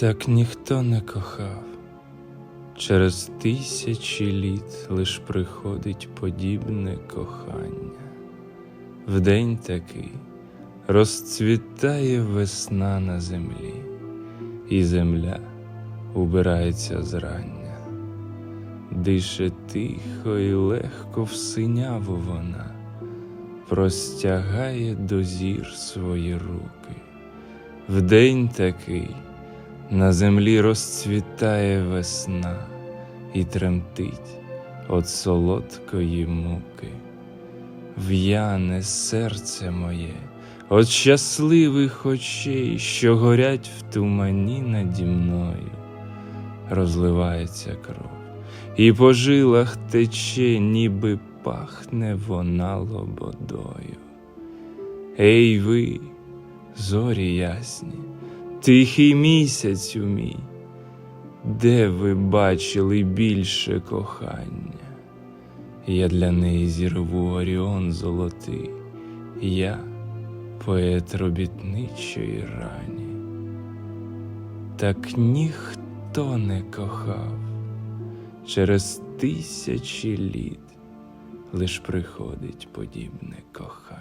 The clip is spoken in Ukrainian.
Так ніхто не кохав. Через тисячі літ лиш приходить подібне кохання. В день такий розцвітає весна на землі, і земля убирається зрання, дише тихо і легко в синяву вона, простягає до зір свої руки. В день такий на землі розцвітає весна і тремтить от солодкої муки. В'яне серце моє от щасливих очей, що горять в тумані наді мною, розливається кров, і по жилах тече, ніби пахне вона лободою. Ей ви, зорі ясні, тихий місяцю мій, де ви бачили більше кохання? Я для неї зірву оріон золотий, я поет робітничої рані. Так ніхто не кохав через тисячі літ лиш приходить подібне кохання.